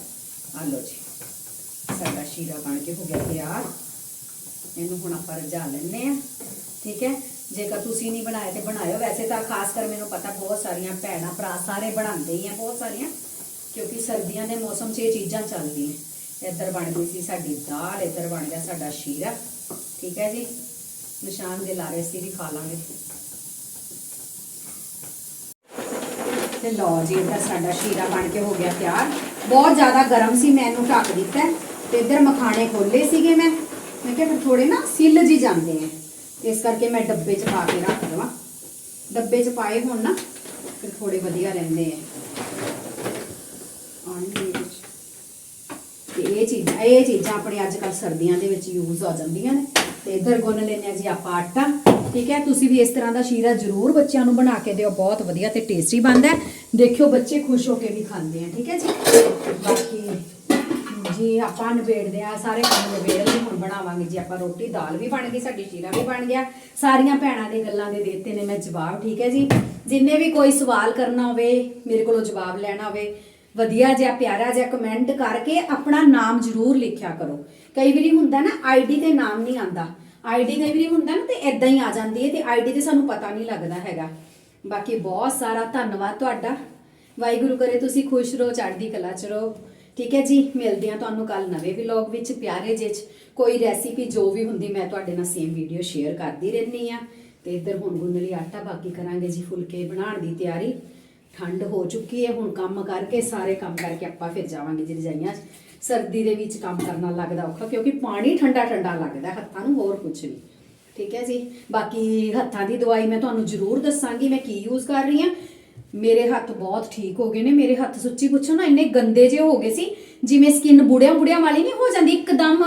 ਆ ਲਓ ਜੀ ਸਾਡਾ ਸ਼ੀਰਾ ਬਣ ਕੇ ਹੋ ਗਿਆ ਤਿਆਰ। ਇਹਨੂੰ ਹੁਣ ਆਪਾਂ ਰਝਾ ਲੈਂਦੇ ਆ ਠੀਕ ਹੈ? ਜੇਕਰ ਤੁਸੀਂ ਨਹੀਂ ਬਣਾਇਆ ਤੇ ਬਣਾਇਓ। ਵੈਸੇ ਤਾਂ ਖਾਸ ਕਰ ਮੈਨੂੰ ਪਤਾ ਬਹੁਤ ਸਾਰੀਆਂ ਭੈਣਾਂ ਭਰਾ ਸਾਰੇ ਬਣਾਉਂਦੇ ਹੀ ਆ ਬਹੁਤ ਸਾਰੀਆਂ ਕਿਉਂਕਿ ਸਰਦੀਆਂ ਦੇ ਮੌਸਮ 'ਚ ਇਹ ਚੀਜ਼ਾਂ ਚੱਲਦੀਆਂ। ਇੱਧਰ ਬਣ ਗਈ ਸੀ ਸਾਡੀ ਦਾਲ ਇੱਧਰ ਬਣ ਗਿਆ ਸਾਡਾ ਸ਼ੀਰਾ ਠੀਕ ਹੈ ਜੀ? ਨਿਸ਼ਾਨ ਦੇ ਲਾ ਰਹੇ ਸੀ ਵੀ ਖਾ ਲਾਂਗੇ। ਤੇ ਲਓ ਜੀ, ਇੱਧਰ ਸਾਡਾ ਸ਼ੀਰਾ ਬਣ ਕੇ ਹੋ ਗਿਆ ਤਿਆਰ। ਬਹੁਤ ਜ਼ਿਆਦਾ ਗਰਮ ਸੀ, ਮੈਂ ਇਹਨੂੰ ਢੱਕ ਦਿੱਤਾ ਹੈ। ਤੇ ਇੱਧਰ ਮਖਾਣੇ ਖੋਲੇ ਸੀਗੇ ਮੈਂ। ਮੈਂ ਕਿਹਾ ਫਿਰ ਥੋੜੇ ਨਾ ਸਿੱਲ ਜੀ ਜਾਂਦੇ ਆ ਇਸ ਕਰਕੇ ਮੈਂ ਡੱਬੇ 'ਚ ਪਾ ਕੇ ਰੱਖ ਦਵਾਂ। ਡੱਬੇ 'ਚ ਪਾਏ ਹੁਣ ਨਾ, ਫਿਰ ਥੋੜੇ ਵਧੀਆ ਰਹਿੰਦੇ ਆ। ਆਣਗੇ ਇਹ ਚੀਜ਼ਾਂ। ਇਹ ਚੀਜ਼ਾਂ ਆਪਣੇ ਅੱਜ ਕੱਲ ਸਰਦੀਆਂ ਦੇ ਵਿੱਚ ਯੂਜ਼ ਹੋ ਜਾਂਦੀਆਂ ਨੇ। ਤੇ ਇੱਧਰ ਗੁੰਨ ਲੈਂਦੇ ਆ ਜੀ ਆਪਾਂ ਆਟਾ। ਠੀਕ ਹੈ, ਤੁਸੀਂ ਵੀ ਇਸ ਤਰ੍ਹਾਂ ਦਾ ਸ਼ੀਰਾ ਜ਼ਰੂਰ ਬੱਚਿਆਂ ਨੂੰ ਬਣਾ ਕੇ ਦਿਓ, ਬਹੁਤ ਵਧੀਆ ਤੇ ਟੇਸਟੀ ਬਣਦਾ ਦੇਖਿਓ ਬੱਚੇ ਖੁਸ਼ ਹੋ ਕੇ ਵੀ ਖਾਂਦੇ ਆ, ਠੀਕ ਹੈ ਜੀ? ਬਾਕੀ ਜੀ ਆਪਾਂ ਨਿਬੇੜਦੇ ਆ ਸਾਰੇ ਕੰਮ ਨਿਬੇੜ ਕੇ ਹੁਣ ਬਣਾਵਾਂਗੇ ਜੀ ਆਪਾਂ ਰੋਟੀ। ਦਾਲ ਵੀ ਬਣ ਗਈ, ਸਾਡੀ ਸ਼ੀਰਾ ਵੀ ਬਣ ਗਿਆ। ਸਾਰੀਆਂ ਭੈਣਾਂ ਦੇ ਗੱਲਾਂ ਦੇ ਦਿੱਤੇ ਨੇ, ਮੈਂ ਜਵਾਬ ਠੀਕ ਹੈ ਜੀ। ਜਿੰਨੇ ਵੀ ਕੋਈ ਸਵਾਲ ਕਰਨਾ ਹੋਵੇ, ਮੇਰੇ ਕੋਲੋਂ ਜਵਾਬ ਲੈਣਾ ਹੋਵੇ, ਵਧੀਆ ਜਿਹਾ, ਪਿਆਰਾ ਜਿਹਾ ਕਮੈਂਟ ਕਰਕੇ ਆਪਣਾ ਨਾਮ ਜ਼ਰੂਰ ਲਿਖਿਆ ਕਰੋ। ਕਈ ਵਾਰੀ ਹੁੰਦਾ ਨਾ ਆਈਡੀ ਤੇ ਨਾਮ ਨਹੀਂ ਆਂਦਾ ਆਈਡੀ ਕਈ ਵਾਰੀ ਹੁੰਦਾ ਨਾ ਤੇ ਇਦਾਂ ਹੀ ਆ ਜਾਂਦੀ ਹੈ ਤੇ ਆਈਡੀ ਤੇ ਸਾਨੂੰ ਪਤਾ ਨਹੀਂ ਲੱਗਦਾ ਹੈਗਾ। ਬਾਕੀ ਬਹੁਤ ਸਾਰਾ ਧੰਨਵਾਦ ਤੁਹਾਡਾ। ਵਾਹਿਗੁਰੂ ਕਰੇ ਤੁਸੀਂ ਖੁਸ਼ ਰਹੋ, ਚੜ੍ਹਦੀ ਕਲਾ ਚ ਰਹੋ। ਠੀਕ ਹੈ ਜੀ, ਮਿਲਦੇ ਆ ਤੁਹਾਨੂੰ ਕੱਲ ਨਵੇਂ ਵਲੌਗ ਵਿੱਚ, ਪਿਆਰੇ ਜਿਹੇ ਕੋਈ ਰੈਸਿਪੀ ਜੋ ਵੀ ਹੁੰਦੀ ਮੈਂ ਤੁਹਾਡੇ ਨਾਲ ਸੇਮ ਵੀਡੀਓ ਸ਼ੇਅਰ ਕਰਦੀ ਰਹਿੰਦੀ ਆ ਤੇ ਇੱਧਰ ਹੁਣ ਗੁੰਨ ਲਈ ਆਟਾ ਬਾਕੀ ਕਰਾਂਗੇ ਜੀ, ਫੁਲਕੇ ਬਣਾਉਣ ਦੀ ਤਿਆਰੀ। ਠੰਡ ਹੋ ਚੁੱਕੀ ਹੈ, ਹੁਣ ਕੰਮ ਕਰਕੇ, ਸਾਰੇ ਕੰਮ ਕਰਕੇ ਆਪਾਂ ਫਿਰ ਜਾਵਾਂਗੇ ਜੀ ਰਜਾਈਆਂ ਸਰਦੀ ਦੇ ਵਿੱਚ ਕੰਮ ਕਰਨਾ ਲੱਗਦਾ ਔਖਾ ਕਿਉਂਕਿ ਪਾਣੀ ਠੰਡਾ ਠੰਡਾ ਲੱਗਦਾ ਹੱਥਾਂ ਨੂੰ ਹੋਰ ਕੁਝ ਨਹੀਂ। ਠੀਕ ਹੈ ਜੀ? ਬਾਕੀ ਹੱਥਾਂ ਦੀ ਦਵਾਈ ਮੈਂ ਤੁਹਾਨੂੰ ਜ਼ਰੂਰ ਦੱਸਾਂਗੀ ਮੈਂ ਕੀ ਯੂਜ਼ ਕਰ ਰਹੀ ਹਾਂ। ਮੇਰੇ ਹੱਥ ਬਹੁਤ ਠੀਕ ਹੋ ਗਏ ਨੇ ਮੇਰੇ ਹੱਥ ਸੱਚੀ ਪੁੱਛੋ ਨਾ ਇੰਨੇ ਗੰਦੇ ਜਿਹੇ ਹੋ ਗਏ ਸੀ ਜਿਵੇਂ ਸਕਿਨ ਬੁੜਿਆਂ ਬੁੜਿਆਂ ਵਾਲੀ ਨਹੀਂ ਹੋ ਜਾਂਦੀ ਇੱਕਦਮ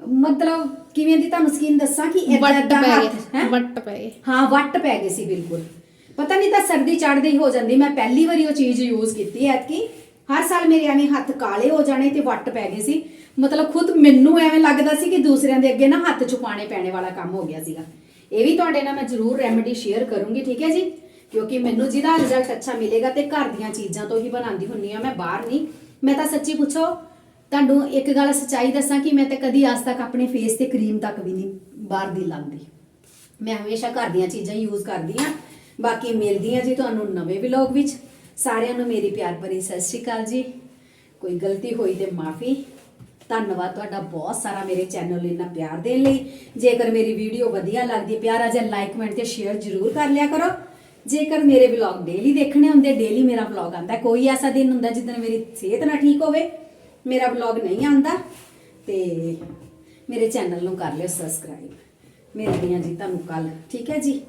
ਮਤਲਬ ਕਿਵੇਂ ਦੀ ਤੁਹਾਨੂੰ ਸਕਿਨ ਦੱਸਾਂ ਕਿ ਹੱਥ ਗਏ ਹੈਂ? ਵੱਟ ਪੈ ਗਏ। ਹਾਂ ਵੱਟ ਪੈ ਗਏ ਸੀ ਬਿਲਕੁਲ। ਪਤਾ ਨਹੀਂ ਤਾਂ ਸਰਦੀ ਚੜ੍ਹਦੀ ਹੀ ਜਾਂਦੀ ਮੈਂ ਪਹਿਲੀ ਵਾਰੀ ਉਹ ਚੀਜ਼ ਯੂਜ਼ ਕੀਤੀ ਹੈ ਕਿ ਹਰ ਸਾਲ ਮੇਰੇ ਐਵੇਂ ਹੱਥ ਕਾਲੇ ਹੋ ਜਾਣੇ ਤੇ ਵੱਟ ਪੈ ਗਏ ਸੀ। ਮਤਲਬ ਖੁਦ ਮੈਨੂੰ ਐਵੇਂ ਲੱਗਦਾ ਸੀ ਕਿ ਦੂਸਰਿਆਂ ਦੇ ਅੱਗੇ ਨਾ ਹੱਥ ਛੁਪਾਣੇ ਪੈਣੇ ਵਾਲਾ ਕੰਮ ਹੋ ਗਿਆ ਸੀਗਾ। ਇਹ ਵੀ ਤੁਹਾਡੇ ਨਾਲ ਮੈਂ ਜ਼ਰੂਰ ਰੈਮੇਡੀ ਸ਼ੇਅਰ ਕਰੂੰਗੀ, ਠੀਕ ਹੈ ਜੀ? ਕਿਉਂਕਿ ਮੈਨੂੰ ਜਿਹਦਾ ਰਿਜ਼ਲਟ ਅੱਛਾ ਮਿਲੇਗਾ ਤੇ ਘਰ ਦੀਆਂ ਚੀਜ਼ਾਂ ਤੋਂ ਹੀ ਬਣਾਉਂਦੀ ਹੁੰਨੀ ਆ ਮੈਂ, ਬਾਹਰ ਨਹੀਂ। ਮੈਂ ਤਾਂ ਸੱਚੀ ਪੁੱਛੋ, ਤੁਹਾਨੂੰ ਇੱਕ ਗੱਲ ਸੱਚਾਈ ਦੱਸਾਂ ਕਿ ਮੈਂ ਤਾਂ ਕਦੀ ਅੱਜ ਤੱਕ ਆਪਣੇ ਫੇਸ ਤੇ ਕਰੀਮ ਤੱਕ ਵੀ ਨਹੀਂ, ਬਾਹਰ ਦੀ ਲਾਉਂਦੀ। ਮੈਂ ਹਮੇਸ਼ਾ ਘਰ ਦੀਆਂ ਚੀਜ਼ਾਂ ਯੂਜ਼ ਕਰਦੀ ਆ ਬਾਕੀ ਮਿਲਦੀ ਆ ਜੀ ਤੁਹਾਨੂੰ ਨਵੇਂ ਵਲੌਗ ਵਿੱਚ। ਸਾਰਿਆਂ ਨੂੰ ਮੇਰੀ ਪਿਆਰ ਭਰੀ ਸਤਿ ਸ਼੍ਰੀ ਅਕਾਲ ਜੀ। ਕੋਈ ਗਲਤੀ ਹੋਈ ਤੇ ਮਾਫੀ। ਧੰਨਵਾਦ ਤੁਹਾਡਾ ਬਹੁਤ ਸਾਰਾ ਮੇਰੇ ਚੈਨਲ ਨੂੰ ਇੰਨਾ ਪਿਆਰ ਦੇਣ ਲਈ। ਜੇਕਰ ਮੇਰੀ ਵੀਡੀਓ ਵਧੀਆ ਲੱਗਦੀ ਹੈ ਪਿਆਰਾ ਜਿਹਾ ਲਾਈਕ ਕਮੈਂਟ ਤੇ ਸ਼ੇਅਰ ਜ਼ਰੂਰ ਕਰ ਲਿਆ ਕਰੋ। ਜੇਕਰ ਮੇਰੇ ਵਲੌਗ ਡੇਲੀ ਦੇਖਣੇ ਹੁੰਦੇ ਡੇਲੀ ਮੇਰਾ ਵਲੌਗ ਆਂਦਾ ਕੋਈ ਐਸਾ ਦਿਨ ਹੁੰਦਾ ਜਿੱਦਣ ਮੇਰੀ ਸਿਹਤ ਨਾ ਠੀਕ ਹੋਵੇ, ਮੇਰਾ ਵਲੌਗ ਨਹੀਂ ਆਂਦਾ ਤੇ ਮੇਰੇ ਚੈਨਲ ਨੂੰ ਕਰ ਲਿਓ ਸਬਸਕ੍ਰਾਈਬ ਮਿਲਦੀ ਹਾਂ ਜੀ ਤੁਹਾਨੂੰ ਕੱਲ ਠੀਕ ਹੈ ਜੀ?